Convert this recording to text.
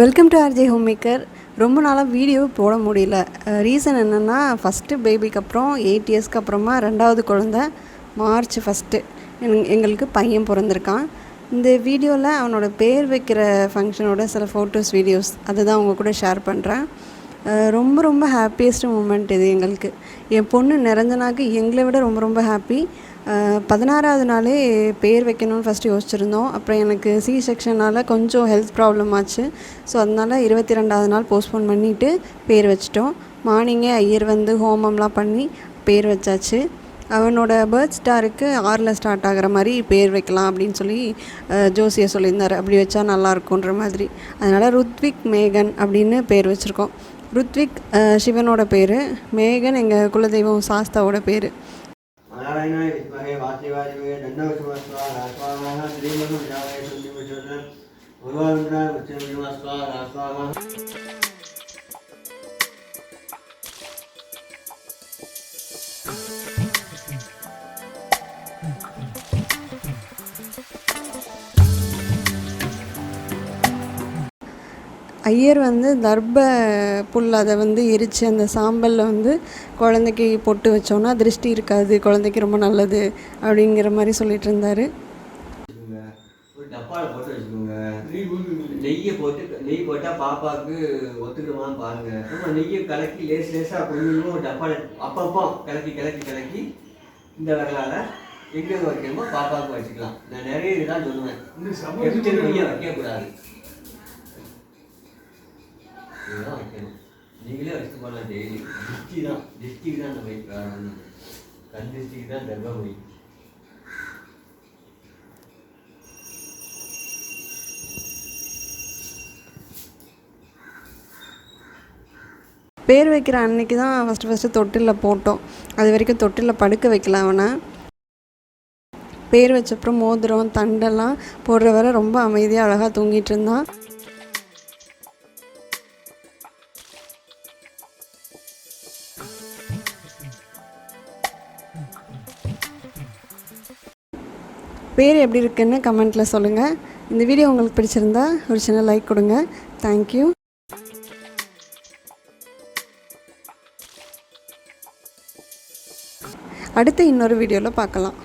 Welcome to RJ home maker ரொம்ப நாளாக video போட முடியல. ரீசன் என்னென்னா ஃபஸ்ட்டு பேபிக்கு அப்புறம் எயிட் இயர்ஸ்க்கு அப்புறமா ரெண்டாவது குழந்த மார்ச் ஃபஸ்ட்டு எங்களுக்கு பையன் பிறந்திருக்கான். இந்த வீடியோவில் அவனோட பேர் வைக்கிற ஃபங்க்ஷனோட சில ஃபோட்டோஸ் வீடியோஸ் அதை தான் உங்கள் கூட ஷேர் பண்ணுறேன் ரொம்ப ரொம்ப ஹாப்பியஸ்ட் மூமெண்ட் இது எங்களுக்கு. என் பொண்ணு நிரஞ்சனாக்கு எங்களை விட ரொம்ப ரொம்ப ஹாப்பி பதினாறாவது நாளே பேர் வைக்கணும்னு ஃபஸ்ட்டு யோசிச்சிருந்தோம். அப்புறம் எனக்கு சி செக்ஷனால் கொஞ்சம் ஹெல்த் ப்ராப்ளம் ஆச்சு. ஸோ அதனால் இருபத்தி ரெண்டாவது நாள் போஸ்ட்போன் பண்ணிவிட்டு பேர் வச்சிட்டோம். மார்னிங்கே ஐயர் வந்து ஹோமம்லாம் பண்ணி பேர் வச்சாச்சு. அவனோட பர்த் ஸ்டாருக்கு ஆறில் ஸ்டார்ட் ஆகிற மாதிரி பேர் வைக்கலாம் அப்படின்னு சொல்லி ஜோசியை சொல்லியிருந்தார். அப்படி வச்சா நல்லாயிருக்குன்ற மாதிரி. அதனால் ருத்விக் மேகன் அப்படின்னு பேர் வச்சுருக்கோம். ருத்விக் சிவனோட பேர். மேகன் எங்கள் குலதெய்வம் சாஸ்தாவோட பேர். नारायणाय विद्महे वासिवादिवे दण्डवसुमस्वाहा स्वामः श्रीमनुविरामय शून्यमिषन् भगवान् विद्मस्वाहा स्वामः ஐயர் வந்து தர்ப புல் அதை வந்து எரித்து அந்த சாம்பலில் வந்து குழந்தைக்கு பொட்டு வச்சோன்னா திருஷ்டி இருக்காது குழந்தைக்கு ரொம்ப நல்லது அப்படிங்கிற மாதிரி சொல்லிட்டு இருந்தார். டப்பாவில் போட்டு வச்சுக்கோங்க. நெய்யை போட்டு நெய் போட்டால் பாப்பாவுக்கு ஒத்துக்கிடுமான்னு பாருங்க. சும்மா நெய்யை கலக்கி லேஸ் லேஸாக கொஞ்சம் ஒரு டப்பாவில் அப்பப்போ கலக்கி கலக்கி கலக்கி இந்த விரலால் எங்கே வைக்கணுமோ பாப்பாவுக்கு வச்சுக்கலாம். நான் நிறைய இதுதான் சொல்லுவேன். வைக்கக்கூடாது இதுதான் வைக்கணும் நீங்களே வச்சுட்டு போகலாம் டெய்லி திருஷ்டி தான் திருஷ்டிக்கு தான் அந்த மைக் காரணம் கண் திருஷ்டிக்கு தான் தர்மபுரி பேர் வைக்கிற அன்னைக்கு தான் ஃபஸ்ட்டு ஃபஸ்ட்டு தொட்டிலில் போட்டோம். அது வரைக்கும் தொட்டிலில் படுக்க வைக்கல அவனை. பேர் வச்சப்புறம் மோதிரம் தண்டெல்லாம் போடுற வரை ரொம்ப அமைதியாக அழகாக தூங்கிட்டு இருந்தான். பேர் எப்படி இருக்குன்னு கமெண்ட்டில் சொல்லுங்கள் இந்த வீடியோ உங்களுக்கு பிடிச்சிருந்தா ஒரு சின்ன லைக் கொடுங்க. தேங்க்யூ அடுத்து இன்னொரு வீடியோவில் பார்க்கலாம்.